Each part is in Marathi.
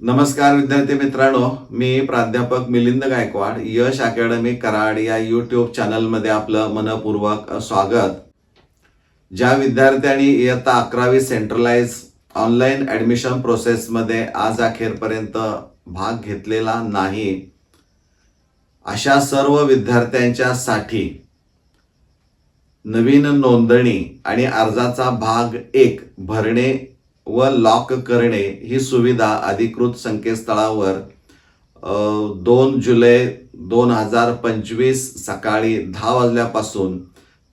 नमस्कार विद्यार्थी मित्रांनो मी प्राध्यापक मिलिंद गायकवाड यश अकॅडमी कराड या यूट्यूब चॅनलमध्ये आपलं मनपूर्वक स्वागत. ज्या विद्यार्थ्यांनी इयत्ता अकरावी सेंट्रलाइज ऑनलाईन ॲडमिशन प्रोसेसमध्ये आज अखेरपर्यंत भाग घेतलेला नाही अशा सर्व विद्यार्थ्यांच्यासाठी नवीन नोंदणी आणि अर्जाचा भाग एक भरणे व लॉक करणे ही सुविधा अधिकृत संकेतस्थळावर दोन जुलै दोन हजार पंचवीस सकाळी दहा वाजल्यापासून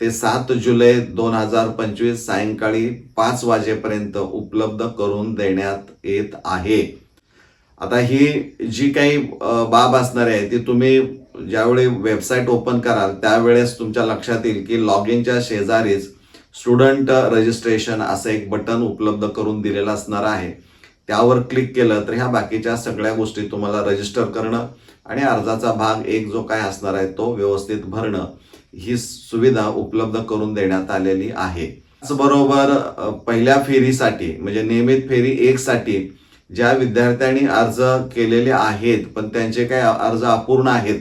ते सात जुलै दोन हजार पंचवीस सायंकाळी पाच वाजेपर्यंत उपलब्ध करून देण्यात येत आहे. आता ही जी काही बाब असणार आहे ती तुम्ही ज्यावेळी वेबसाईट ओपन कराल त्यावेळेस तुमच्या लक्षात येईल की लॉग इनच्या शेजारीच स्टुडंट रजिस्ट्रेशन असं एक बटन उपलब्ध करून दिलेलं असणार आहे. त्यावर क्लिक केलं तर ह्या बाकीच्या सगळ्या गोष्टी तुम्हाला रजिस्टर करणं आणि अर्जाचा भाग एक जो काय असणार आहे तो व्यवस्थित भरणं ही सुविधा उपलब्ध करून देण्यात आलेली आहे. त्याचबरोबर पहिल्या फेरीसाठी म्हणजे नियमित फेरी एक साठी ज्या विद्यार्थ्यांनी अर्ज केलेले आहेत पण त्यांचे काही अर्ज अपूर्ण आहेत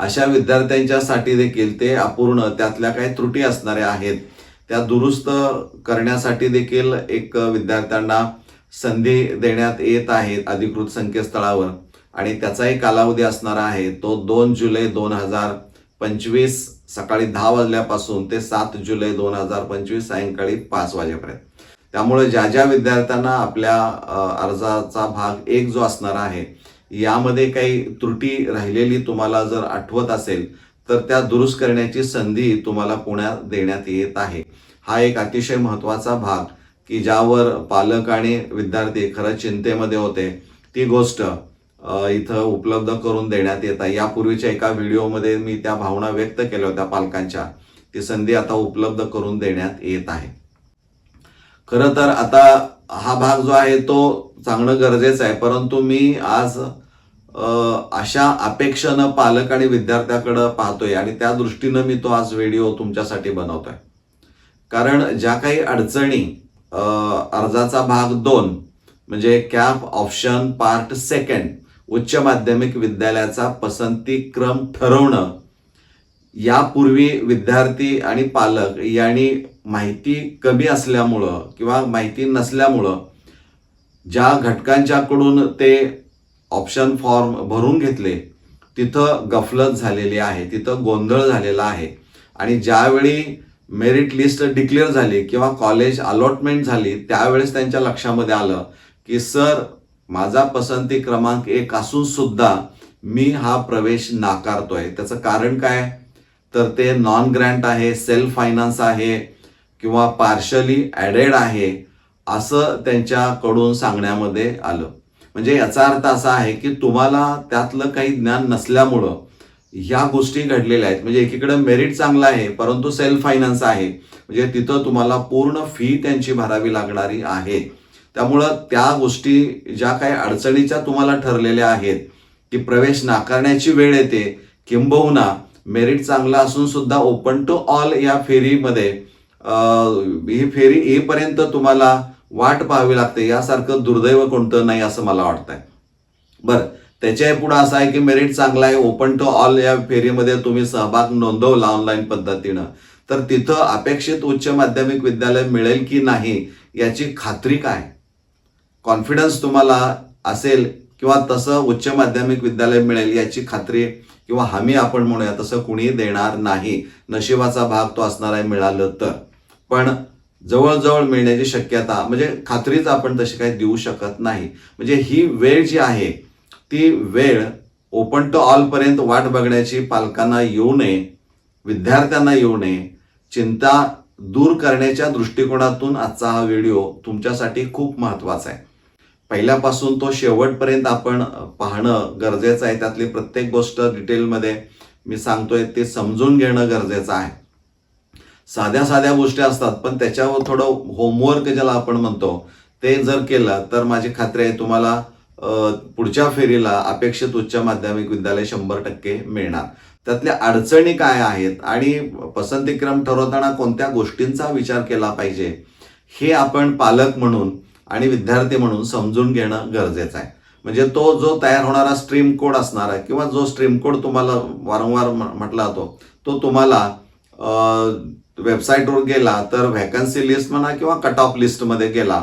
अशा विद्यार्थ्यांच्यासाठी देखील ते अपूर्ण त्यातल्या काही त्रुटी असणाऱ्या आहेत. त्या दुरुस्त करण्यासाठी देखील एक विद्यार्थ्यांना संधी देण्यात येत आहेत अधिकृत संकेतस्थळावर. आणि त्याचाही कालावधी असणार आहे. तो दोन जुलै दोन हजार पंचवीस सकाळी दहा वाजल्यापासून ते सात जुलै दोन हजार पंचवीस सायंकाळी पाच वाजेपर्यंत. त्यामुळे ज्या ज्या विद्यार्थ्यांना आपल्या अर्जाचा भाग एक जो असणार आहे यामध्ये काही त्रुटी राहिलेली तुम्हाला जर आठवत असेल तर त्या दुरुस्त करण्याची संधी तुम्हाला पुण्यात देण्यात येत आहे. हा एक अतिशय महत्त्वाचा भाग की ज्यावर पालक आणि विद्यार्थी खरं चिंतेमध्ये होते. ती गोष्ट इथं उपलब्ध करून देण्यात येत आहे. यापूर्वीच्या एका व्हिडिओमध्ये मी त्या भावना व्यक्त केल्या होत्या पालकांच्या. ती संधी आता उपलब्ध करून देण्यात येत आहे. खरं तर आता हा भाग जो आहे तो सांगणं गरजेचं आहे. परंतु मी आज अशा अपेक्षेनं पालक आणि विद्यार्थ्याकडं पाहतोय आणि त्या दृष्टीनं मी तो आज व्हिडिओ तुमच्यासाठी बनवतोय. कारण ज्या काही अडचणी अर्जाचा भाग दोन म्हणजे कॅप ऑप्शन पार्ट सेकंड उच्च माध्यमिक विद्यालयाचा पसंती क्रम ठरवणं यापूर्वी विद्यार्थी आणि पालक यांनी माहिती कमी असल्यामुळं किंवा माहिती नसल्यामुळं ज्या घटकांच्याकडून ते ऑप्शन फॉर्म भरून घेतले तिथं गफलत झालेली आहे तिथं गोंधळ झालेला आहे. आणि ज्यावेळी मेरिट लिस्ट डिक्लेअर झाली किंवा कॉलेज अलॉटमेंट झाली त्यावेळेस त्यांच्या लक्षामध्ये आलं की सर माझा पसंती क्रमांक एक असून सुद्धा मी हा प्रवेश नाकारतोय. त्याचं कारण काय? तर ते नॉन ग्रँट आहे सेल्फ फायनान्स आहे किंवा पार्शली ॲडेड आहे असं त्यांच्याकडून सांगण्यामध्ये आलं. म्हणजे याचा अर्थ असा आहे की तुम्हाला त्यातलं काही ज्ञान नसल्यामुळं ह्या गोष्टी घडलेल्या आहेत. म्हणजे एकीकडे मेरिट चांगला आहे परंतु सेल्फ फायनान्स आहे. म्हणजे तिथं तुम्हाला पूर्ण फी त्यांची भरावी लागणारी आहे. त्यामुळं त्या गोष्टी ज्या काही अडचणीच्या तुम्हाला ठरलेल्या आहेत की प्रवेश नाकारण्याची वेळ येते किंबहुना मेरिट चांगला असून सुद्धा ओपन टू ऑल या फेरीमध्ये ही फेरी येईपर्यंत तुम्हाला वाट पाहावी लागते यासारखं दुर्दैव कोणतं नाही असं मला वाटतंय. बरं त्याच्या पुढं असं आहे की मेरिट चांगला आहे ओपन टू ऑल या फेरीमध्ये तुम्ही सहभाग नोंदवला ऑनलाईन पद्धतीनं. तर तिथं अपेक्षित उच्च माध्यमिक विद्यालय मिळेल की नाही याची खात्री काय? कॉन्फिडन्स तुम्हाला असेल किंवा तसं उच्च माध्यमिक विद्यालय मिळेल याची खात्री किंवा हमी आपण म्हणूया तसं कुणी देणार नाही. नशिबाचा भाग तो असणार आहे मिळालं तर. पण जवळजवळ मिळण्याची शक्यता म्हणजे खात्रीच आपण तशी काही देऊ शकत नाही. म्हणजे ही वेळ जी आहे ती वेळ ओपन टू ऑलपर्यंत वाट बघण्याची पालकांना येऊ नये विद्यार्थ्यांना येऊ नये चिंता दूर करण्याच्या दृष्टिकोनातून आजचा हा व्हिडिओ तुमच्यासाठी खूप महत्त्वाचा आहे. पहिल्यापासून तो शेवटपर्यंत आपण पाहणं गरजेचं आहे. त्यातली प्रत्येक गोष्ट डिटेलमध्ये मी सांगतोय ते समजून घेणं गरजेचं आहे. साध्या साध्या गोष्टी असतात पण त्याच्यावर थोडं होमवर्क ज्याला आपण म्हणतो ते जर केलं तर माझी खात्री आहे तुम्हाला पुढच्या फेरीला अपेक्षित उच्च माध्यमिक विद्यालय शंभर टक्के मिळणार. त्यातल्या अडचणी काय आहेत आणि पसंतीक्रम ठरवताना कोणत्या गोष्टींचा विचार केला पाहिजे हे आपण पालक म्हणून आणि विद्यार्थी म्हणून समजून घेणं गरजेचं आहे. म्हणजे तो जो तयार होणारा स्ट्रीम कोड असणार आहे किंवा जो स्ट्रीम कोड तुम्हाला वारंवार म- म्हटला जातो तो तुम्हाला वेबसाईटवर गेला तर व्हॅकन्सी लिस्ट म्हणा किंवा कट ऑफ लिस्टमध्ये गेला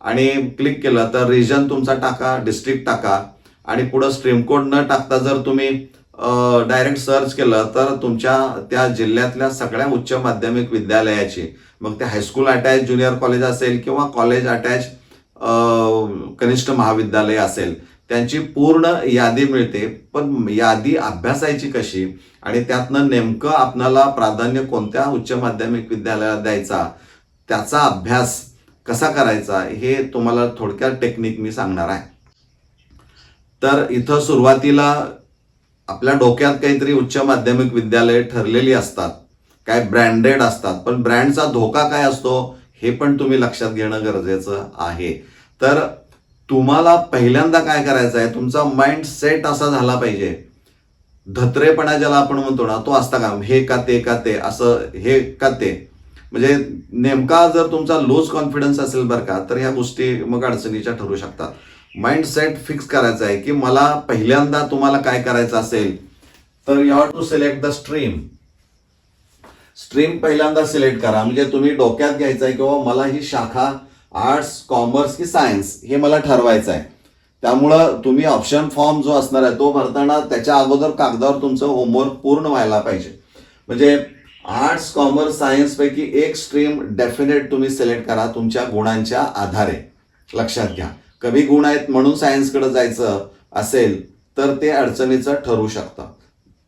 आणि क्लिक केलं तर रिजन तुमचा टाका डिस्ट्रिक्ट टाका. आणि पुढं स्ट्रीम कोड न टाकता जर तुम्ही डायरेक्ट सर्च केलं तर तुमच्या त्या जिल्ह्यातल्या सगळ्या उच्च माध्यमिक विद्यालयाची मग ते हायस्कूल अटॅच ज्युनियर कॉलेज असेल किंवा कॉलेज अटॅच कनिष्ठ महाविद्यालय असेल त्यांची पूर्ण यादी मिळते पण यादी अभ्यासायची कशी? आणि त्यातनं नेमकं आपणाला प्राधान्य कोणत्या उच्च माध्यमिक विद्यालयाला द्यायचा? त्याचा अभ्यास कसा करायचा? हे तुम्हाला थोडक्यात टेक्निक मी सांगणार आहे. तर इथं सुरुवातीला आपल्या डोक्यात काहीतरी उच्च माध्यमिक विद्यालय ठरलेली असतात. काय ब्रँडेड असतात. पण ब्रँडचा धोका काय असतो? हे पण तुम्ही लक्षात घेणं गरजेचं आहे. तर तुम्हाला पहिल्यांदा काय करायचं आहे तुमचा माइंड सेट असा झाला पाहिजे. धत्रेपणा ज्याला आपण म्हणतो ना तो असता का? हे का ते का ते? असं हे का ते? म्हणजे नेमका जर तुमचा लोज कॉन्फिडन्स असेल बरं का तर ह्या गोष्टी मग अडचणीच्या ठरू शकतात. माइंड सेट फिक्स करायचा आहे की मला पहिल्यांदा तुम्हाला काय करायचं असेल तर you have to select the stream stream पहिल्यांदा सिलेक्ट करा. म्हणजे तुम्ही डोक्यात घ्यायचं आहे किंवा मला ही शाखा आर्ट्स कॉमर्स की सायन्स हे मला ठरवायचं आहे. त्यामुळं तुम्ही ऑप्शन फॉर्म जो असणार आहे तो भरताना त्याच्या अगोदर कागदावर तुमचं होमवर्क पूर्ण व्हायला पाहिजे. म्हणजे आर्ट्स कॉमर्स सायन्स पैकी एक स्ट्रीम डेफिनेट तुम्ही सिलेक्ट करा तुमच्या गुणांच्या आधारे. लक्षात घ्या. कमी गुण आहेत म्हणून सायन्सकडे जायचं असेल तर ते अडचणीचं ठरू शकतं.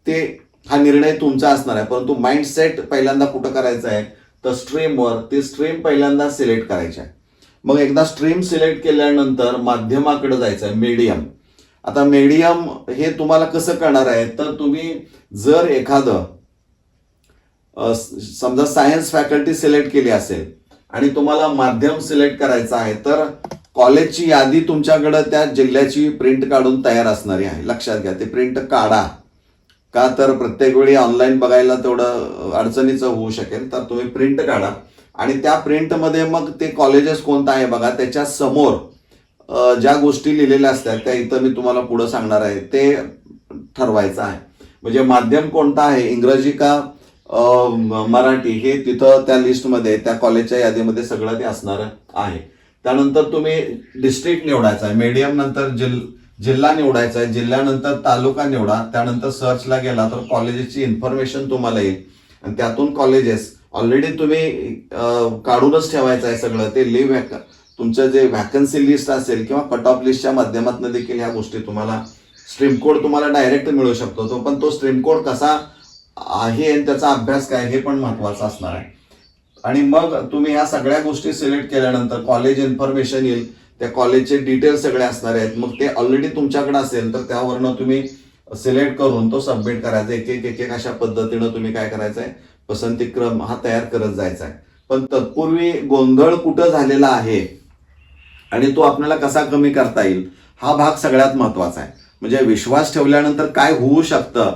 ते हा निर्णय तुमचा असणार आहे परंतु माइंडसेट पहिल्यांदा कुठं करायचं आहे? तर स्ट्रीमवर ती स्ट्रीम पहिल्यांदा सिलेक्ट करायची आहे. मग एकदा स्ट्रीम सिलेक्ट केल्यानंतर माध्यमाकडे जायचं आहे मीडियम आता मीडियम हे तुम्हाला कसं करणार आहे? तर तुम्ही जर एखादं समजा सायन्स फॅकल्टी सिलेक्ट केली असेल आणि तुम्हाला माध्यम सिलेक्ट करायचं आहे तर कॉलेजची यादी तुमच्याकडं त्या जिल्ह्याची प्रिंट काढून तयार असणारी आहे. लक्षात घ्या ते प्रिंट काढा. का तर प्रत्येक वेळी ऑनलाईन बघायला तेवढं अडचणीचं होऊ शकेल तर तुम्ही प्रिंट काढा. आणि त्या प्रिंटमध्ये मग ते कॉलेजेस कोणतं आहे बघा त्याच्यासमोर ज्या गोष्टी लिहिलेल्या असतात त्या इथं मी तुम्हाला पुढं सांगणार आहे. ते ठरवायचं आहे. म्हणजे माध्यम कोणतं आहे? इंग्रजी का मराठी? हे तिथं त्या लिस्टमध्ये त्या कॉलेजच्या यादीमध्ये सगळं ते असणार आहे. त्यानंतर तुम्ही डिस्ट्रिक्ट निवडायचा आहे. मीडियम नंतर जिल जिल्हा निवडायचा आहे. जिल्ह्यानंतर तालुका निवडा. त्यानंतर सर्चला गेला तर कॉलेजेसची इन्फॉर्मेशन तुम्हाला येईल. आणि त्यातून कॉलेजेस ऑलरेडी तुम्ही काढूनच ठेवायचं आहे सगळं. ते लिव्ह वॅक तुमचं जे व्हॅकन्सी लिस्ट असेल किंवा कट ऑफ लिस्टच्या माध्यमातून देखील ह्या गोष्टी तुम्हाला स्ट्रीम कोड तुम्हाला डायरेक्ट मिळू शकतो. तो पण तो स्ट्रीम कोड कसा आहे आणि त्याचा अभ्यास काय हे पण महत्वाचं असणार आहे. आणि मग तुम्ही ह्या सगळ्या गोष्टी सिलेक्ट केल्यानंतर कॉलेज इन्फॉर्मेशन येईल. त्या कॉलेजचे डिटेल्स सगळे असणार आहेत. मग ते ऑलरेडी तुमच्याकडे असेल तर त्यावरनं तुम्ही सिलेक्ट करून तो सबमिट करायचा. एक एक एक अशा पद्धतीनं तुम्ही काय करायचं आहे पसंतीक्रम हा तयार करत जायचा आहे. पण तत्पूर्वी गोंधळ कुठं झालेला आहे आणि तो आपल्याला कसा कमी करता येईल हा भाग सगळ्यात महत्त्वाचा आहे. म्हणजे विश्वास ठेवल्यानंतर काय होऊ शकतं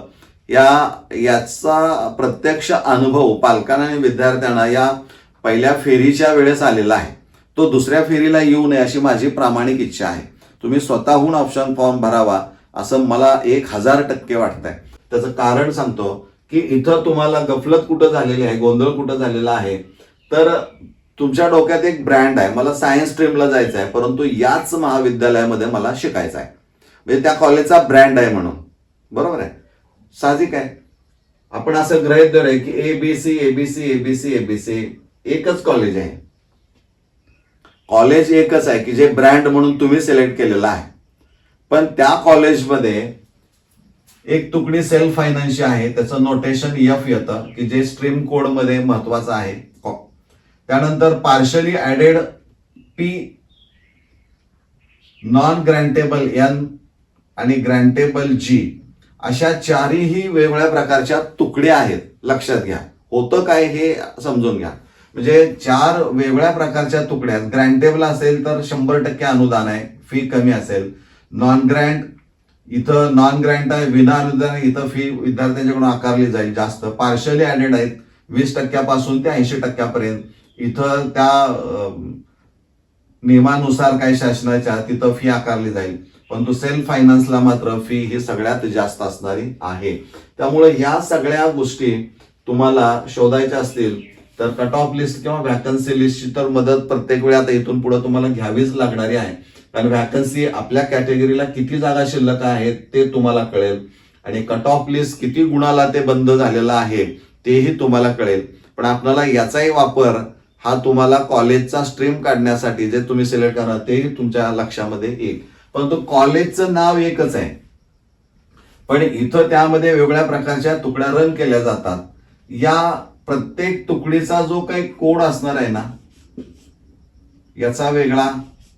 या याचा प्रत्यक्ष अनुभव पालकांना आणि विद्यार्थ्यांना या पहिल्या फेरीच्या वेळेस आलेला आहे. तो दुसऱ्या फेरीला येऊ नये अशी माझी प्रामाणिक इच्छा आहे. तुम्ही स्वतःहून ऑप्शन फॉर्म भरावा असं मला एक हजार टक्के वाटतंय. त्याचं कारण सांगतो की इथं तुम्हाला गफलत कुठं झालेली आहे गोंधळ कुठं झालेला आहे तर तुमच्या डोक्यात एक ब्रँड आहे. मला सायन्स स्ट्रीमला जायचं आहे परंतु याच महाविद्यालयामध्ये मला शिकायचं आहे. म्हणजे त्या कॉलेजचा ब्रँड आहे म्हणून. बरोबर आहे? साहजिक आहे? आपण असं गृहित धरूया की A B C A B C A B C A B C एकच कॉलेज आहे. कॉलेज एकच आहे की जे ब्रँड म्हणून तुम्ही सिलेक्ट केलेलं आहे. पण त्या कॉलेजमध्ये एक तुकडी सेल्फ फायनान्सची आहे त्याचं नोटेशन एफ येतं की जे स्ट्रीम कोडमध्ये महत्वाचं आहे. त्यानंतर partially aided P non grantable N आणि ग्रँटेबल जी अशा चारही वेगवेगळ्या प्रकारच्या तुकड्या आहेत लक्षात घ्या. होतं काय हे समजून घ्या. म्हणजे चार वेगळ्या प्रकारच्या तुकड्या आहेत. ग्रँटेबल असेल तर शंभर टक्के अनुदान आहे फी कमी असेल. नॉन ग्रँट इथं नॉन ग्रँट आहे विनाअनुदान इथं फी विद्यार्थ्यांच्याकडून आकारली जाईल जास्त. पार्शली ऍडेड आहेत वीस टक्क्यापासून ते ऐंशी टक्क्यापर्यंत. इथं त्या नियमानुसार काही शासनाच्या तिथं फी आकारली जाईल. परंतु सेल्फ फायनान्सला मात्र फी ही सगळ्यात जास्त असणारी आहे. त्यामुळे या सगळ्या गोष्टी तुम्हाला शोधायच्या असतील तर कट ऑफ लिस्ट किंवा व्हॅकन्सी लिस्टची तर मदत प्रत्येक वेळी आता इथून पुढे तुम्हाला घ्यावीच लागणारी आहे. कारण व्हॅकन्सी आपल्या कॅटेगरीला किती जागा शिल्लक आहेत ते तुम्हाला कळेल. आणि कट ऑफ लिस्ट किती गुणाला ते बंद झालेलं आहे तेही तुम्हाला कळेल. पण आपल्याला याचाही वापर हा तुम्हाला कॉलेजचा स्ट्रीम काढण्यासाठी जे तुम्ही सिलेक्ट करा तेही तुमच्या लक्षामध्ये येईल. परंतु कॉलेजचं नाव एकच आहे. पण इथं त्यामध्ये वेगवेगळ्या प्रकारच्या तुकड्या रन केल्या जातात. या प्रत्येक तुकडीचा जो काही कोड असणार आहे ना याचा वेगळा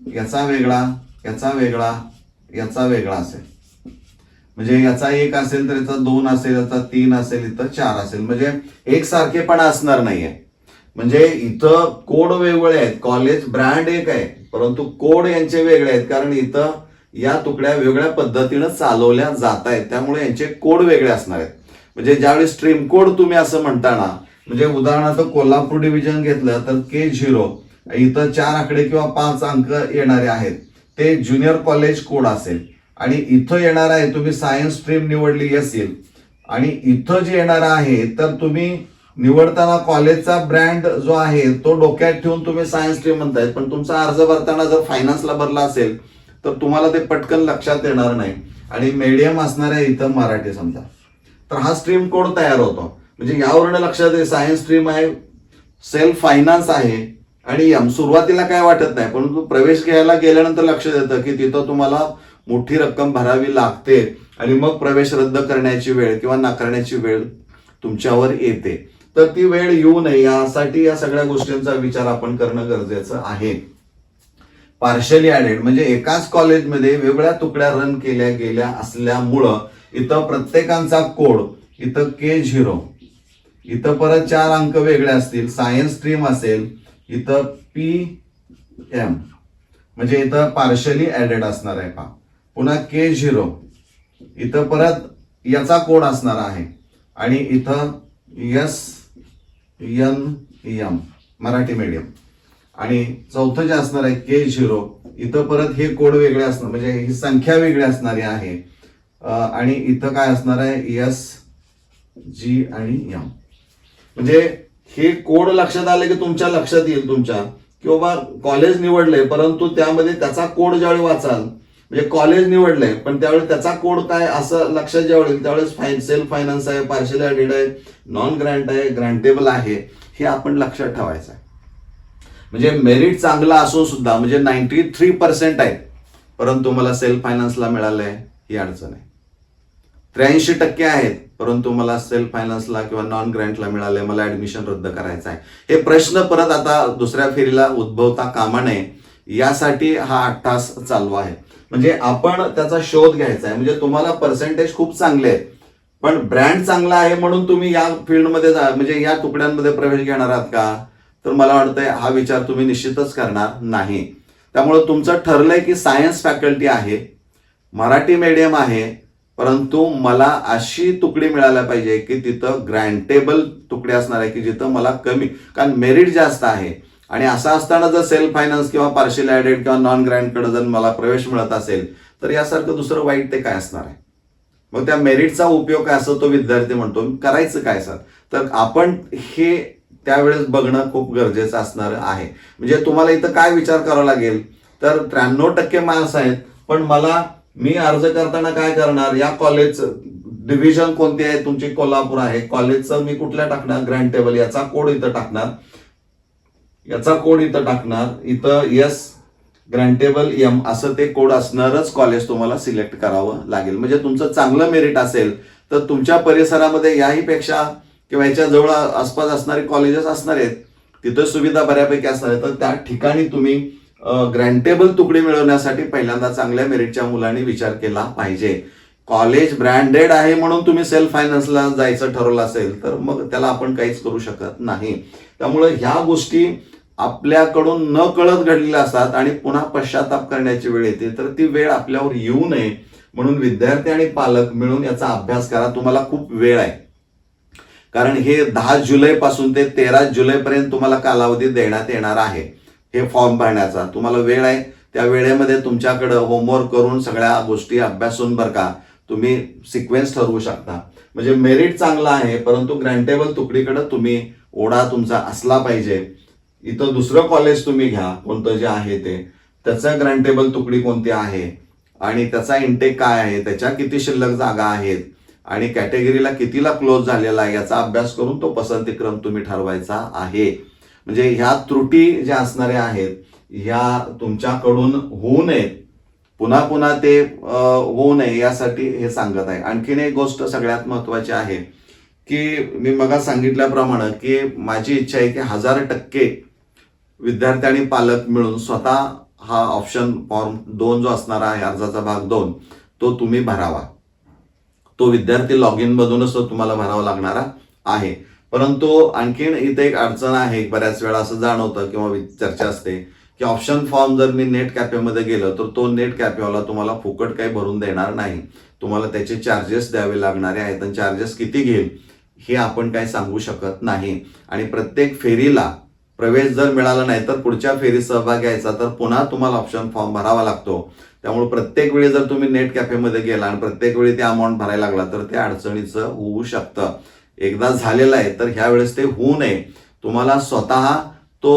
याचा वेगळा याचा वेगळा याचा वेगळा असेल. म्हणजे याचा एक असेल तर याचा दोन असेल याचा तीन असेल इथं चार असेल. म्हणजे एकसारखेपणा असणार नाहीये. म्हणजे इथं कोड वेगवेगळे आहेत. कॉलेज ब्रँड एक आहे परंतु कोड यांचे वेगळे आहेत. कारण इथं या तुकड्या वेगळ्या पद्धतीनं चालवल्या जात आहेत. त्यामुळे यांचे कोड वेगळे असणार आहेत. म्हणजे ज्यावेळी स्ट्रीम कोड तुम्ही असं म्हणताना म्हणजे उदाहरणार्थ कोल्हापूर डिव्हिजन घेतलं तर के झिरो इथं चार आकडे किंवा पाच अंक येणारे आहेत. ते ज्युनियर कॉलेज कोड असेल. आणि इथं येणार आहे तुम्ही सायन्स स्ट्रीम निवडली असेल. आणि इथं जे येणार आहे तर तुम्ही निवडताना कॉलेजचा ब्रँड जो आहे तो डोक्यात ठेवून तुम्ही सायन्स स्ट्रीम म्हणतायत. पण तुमचा अर्ज भरताना जर फायनान्सला भरला असेल तर तुम्हाला ते पटकन लक्षात येणार नाही. आणि मीडियम असणाऱ्या इथं मराठी समजा. तर हा स्ट्रीम कोड तयार होतो. म्हणजे यावरून लक्षात आहे सायन्स स्ट्रीम आहे सेल्फ फायनान्स आहे आणि सुरुवातीला काय वाटत नाही परंतु प्रवेश घ्यायला गेल्यानंतर लक्षात येतं की तिथं तुम्हाला मोठी रक्कम भरावी लागते आणि मग प्रवेश रद्द करण्याची वेळ किंवा नाकारण्याची वेळ तुमच्यावर येते. तर ती वेळ येऊ नये यासाठी या सगळ्या गोष्टींचा विचार आपण करणं गरजेचं आहे. पार्शली ऍडेड म्हणजे एकाच कॉलेजमध्ये वेगळ्या तुकड्या रन केल्या गेल्या असल्यामुळं इथं प्रत्येकांचा कोड इथं के झिरो इथं परत चार अंक वेगळे असतील सायन्स स्ट्रीम असेल इथं पी एम म्हणजे इथं पार्शली ऍडेड असणार आहे पा पुन्हा के झिरो इथं परत याचा कोड असणार आहे. आणि इथं S N M Marathi medium आणि चौथं जे असणार आहे के झिरो इथं परत हे कोड वेगळे असणार म्हणजे ही संख्या वेगळी असणारी आहे. आणि इथं काय असणार आहे? यस जी आणि यम म्हणजे हे कोड लक्षात आले की तुमच्या लक्षात येईल तुमच्या. की बाबा कॉलेज निवडलंय परंतु त्यामध्ये त्याचा कोड ज्यावेळी वाचाल म्हणजे कॉलेज निवडलंय पण त्यावेळी त्याचा कोड काय असं लक्षात ज्यावेळी येईल त्यावेळेस फाईन सेल्फ फायनान्स आहे पार्शल ॲडेड आहे नॉन ग्रँट आहे ग्रँटेबल आहे हे आपण लक्षात ठेवायचं आहे. म्हणजे मेरिट चांगला असून सुद्धा म्हणजे नाईन्टी थ्री पर्सेंट आहे. परंतु मला सेल्फ फायनान्सला मिळालंय ही अडचण आहे. त्र्याऐंशी टक्के आहेत. परंतु मला सेल्फ फायनान्सला किंवा नॉन ग्रँटला मिळालंय मला ऍडमिशन रद्द करायचं आहे. हे प्रश्न परत आता दुसऱ्या फेरीला उद्भवता कामा नये यासाठी हा अट्टास चालू आहे. म्हणजे आपण त्याचा शोध घ्यायचा आहे. म्हणजे तुम्हाला पर्सेंटेज खूप चांगले आहेत पण ब्रँड चांगला आहे म्हणून तुम्ही या फील्डमध्ये जा म्हणजे या तुकड्यांमध्ये प्रवेश घेणार आहात का? तर मला वाटतंय हा विचार तुम्ही निश्चितच करणार नाही. त्यामुळे तुमचं ठरलंय की सायन्स फॅकल्टी आहे मराठी मीडियम आहे परंतु मला अशी तुकडी मिळायला पाहिजे की तिथं ग्रँटेबल तुकडी असणार आहे की जिथं मला कमी कारण मेरिट जास्त आहे. आणि असं असताना जर सेल्फ फायनान्स किंवा पार्शियल ॲडेड किंवा नॉन ग्रँटकडे जर मला प्रवेश मिळत असेल तर यासारखं दुसरं वाईट ते काय असणार आहे? मग त्या मेरिटचा उपयोग काय असतो तो विद्यार्थी म्हणतो करायचं काय सर तर आपण हे त्यावेळेस बघणं खूप गरजेचं असणार आहे. म्हणजे तुम्हाला इथं काय विचार करावा लागेल? तर त्र्याण्णव टक्के मार्क्स आहेत पण मला मी अर्ज करताना काय करणार? या कॉलेज डिव्हिजन कोणते आहे? तुमची कोल्हापूर आहे. कॉलेजचं मी कुठल्या टाकणार? ग्रँटेबल याचा कोड इथं टाकणार. याचा कोड इथं टाकणार. इथं यस ग्रँटेबल एम असं ते कोड असणारच कॉलेज तुम्हाला सिलेक्ट करावं लागेल. म्हणजे तुमचं चांगलं मेरिट असेल तर तुमच्या परिसरामध्ये याही पेक्षा किंवा याच्या जवळ आसपास असणारे कॉलेजेस असणार आहेत तिथं सुविधा बऱ्यापैकी असणार आहेत. तर त्या ठिकाणी तुम्ही ग्रँटेबल तुकडी मिळवण्यासाठी पहिल्यांदा चांगल्या मेरिटच्या मुलांनी विचार केला पाहिजे. कॉलेज ब्रँडेड आहे म्हणून तुम्ही सेल्फ फायनान्सला जायचं ठरवलं असेल तर मग त्याला आपण काहीच करू शकत नाही. त्यामुळे ह्या गोष्टी आपल्याकडून न कळत घडलेल्या असतात आणि पुन्हा पश्चाताप करण्याची वेळ येते तर ती वेळ आपल्यावर येऊ नये म्हणून विद्यार्थी आणि पालक मिळून याचा अभ्यास करा. तुम्हाला खूप वेळ आहे. कारण हे दहा जुलै पासून ते तेरा जुलै पर्यंत तुम्हाला कालावधी देण्यात येणार आहे. हे फॉर्म भरण्याचा. तुम्हाला वेळ आहे त्या वेळेमध्ये तुमच्याकडं होमवर्क करून सगळ्या गोष्टी अभ्यासून बरं का तुम्ही सिक्वेन्स ठरवू शकता. म्हणजे मेरिट चांगला आहे परंतु ग्रँटेबल तुकडीकडे तुम्ही ओढा तुमचा असला पाहिजे. इथं दुसरं कॉलेज तुम्ही घ्या कोणतं जे आहे ते. त्याचं ग्रँटेबल तुकडी कोणती आहे? आणि त्याचा इंटेक काय आहे? त्याच्या किती शिल्लक जागा आहेत? आणि कॅटेगरीला कितीला क्लोज झालेला आहे? याचा अभ्यास करून तो पसंतीक्रम तुम्ही ठरवायचा आहे. म्हणजे ह्या त्रुटी ज्या असणाऱ्या आहेत ह्या तुमच्याकडून होऊ नयेत. पुन्हा पुन्हा ते होऊ नये यासाठी हे सांगत आहे. आणखीन एक गोष्ट सगळ्यात महत्वाची आहे की मी मगा सांगितल्याप्रमाणे की माझी इच्छा आहे की हजार टक्के विद्यार्थी आणि पालक मिळून स्वतः हा ऑप्शन फॉर्म दोन जो असणार आहे अर्जाचा भाग दोन तो तुम्ही भरावा. तो विद्यार्थी लॉग इन मधूनच तो तुम्हाला भरावा लागणारा आहे. परंतु आणखीन इथे एक अडचण आहे बऱ्याच वेळा असं जाणवतं किंवा चर्चा असते की ऑप्शन फॉर्म जर मी नेट कॅफेमध्ये गेलो तर तो नेट कॅफेवाला तुम्हाला फुकट काही भरून देणार नाही. तुम्हाला त्याचे चार्जेस द्यावे लागणारे आहेत आणि चार्जेस किती घेईल हे आपण काही सांगू शकत नाही. आणि प्रत्येक फेरीला प्रवेश जर मिळाला नाही तर पुढच्या फेरीत सहभाग घ्यायचा तर पुन्हा तुम्हाला ऑप्शन फॉर्म भरावा लागतो. त्यामुळे प्रत्येक वेळी जर तुम्ही नेट कॅफेमध्ये गेला आणि प्रत्येक वेळी ते अमाऊंट भरायला लागला तर ते अडचणीचं होऊ शकतं. एकदा झालेला आहे तर ह्या वेळेस ते होऊ नये. तुम्हाला स्वतः तो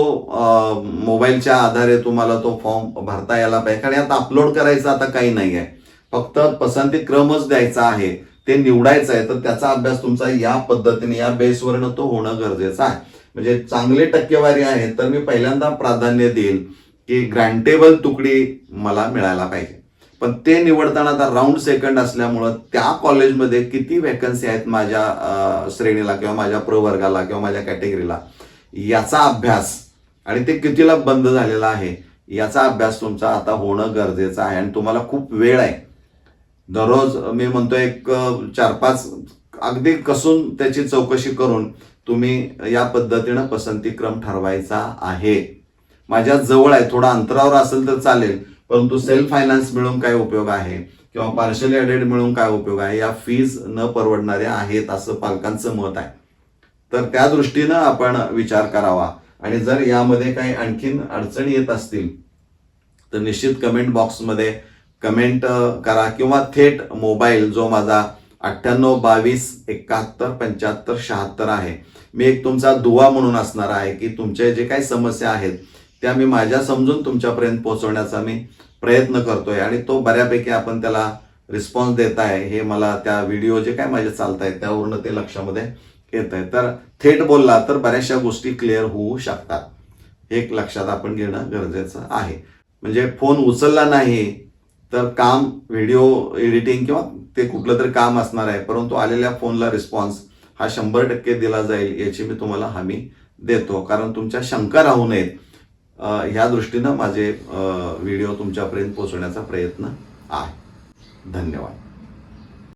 मोबाईलच्या आधारे तुम्हाला तो फॉर्म भरता यायला पाहिजे. कारण यात अपलोड करायचं आता काही नाही आहे फक्त पसंती क्रमच द्यायचा आहे ते निवडायचं आहे तर त्याचा अभ्यास तुमचा या पद्धतीने या बेसवरनं तो होणं गरजेचं आहे. म्हणजे चांगली टक्केवारी आहे तर मी पहिल्यांदा प्राधान्य देईल की ग्रँटेबल तुकडी मला मिळायला पाहिजे. पण ते निवडताना आता राऊंड सेकंड असल्यामुळं त्या कॉलेजमध्ये किती वॅकन्सी आहेत माझ्या श्रेणीला किंवा माझ्या प्रवर्गाला किंवा माझ्या कॅटेगरीला याचा अभ्यास. आणि ते कितीला बंद झालेला आहे याचा अभ्यास तुमचा आता होणं गरजेचं आहे आणि तुम्हाला खूप वेळ आहे. दररोज मी म्हणतो एक चार पाच अगदी कसून त्याची चौकशी करून तुम्ही या पद्धतीनं पसंतीक्रम ठरवायचा आहे. माझ्या जवळ आहे थोडा अंतरावर असेल तर चालेल. परंतु सेल्फ फायनान्स मिळून काय उपयोग आहे? किंवा पार्शली अडेड मिळून काय उपयोग आहे? या फीज न परवडणाऱ्या आहेत असं पालकांचं मत आहे. तर त्या दृष्टीनं आपण विचार करावा. आणि जर यामध्ये काही आणखीन अडचणी येत असतील तर निश्चित कमेंट बॉक्समध्ये कमेंट करा. किंवा थेट मोबाईल जो माझा अठ्ठ्याण्णव बावीस एकाहत्तर पंच्याहत्तर शहात्तर आहे. मी एक तुमचा दुवा म्हणून असणार आहे की तुमचे जे काही समस्या आहेत त्या मी माझ्या समजून तुमच्यापर्यंत पोहोचवण्याचा मी प्रयत्न करतोय आणि तो बऱ्यापैकी आपण त्याला रिस्पॉन्स देत आहे. हे मला त्या व्हिडिओ जे काय माझे चालत आहेत त्यावरून ते लक्षामध्ये येत आहे तर थेट बोलला तर बऱ्याचशा गोष्टी क्लिअर होऊ शकतात. हे एक लक्षात आपण घेणं गरजेचं आहे. म्हणजे फोन उचलला नाही तर काम व्हिडिओ एडिटिंग किंवा ते कुठलं तरी काम असणार आहे परंतु आलेल्या फोनला रिस्पॉन्स हा शंभर टक्के दिला जाईल याची मी तुम्हाला हमी देतो. कारण तुमच्या शंका राहू नयेत. ह्या दृष्टीनं माझे व्हिडिओ तुमच्यापर्यंत पोहोचवण्याचा प्रयत्न आहे. धन्यवाद.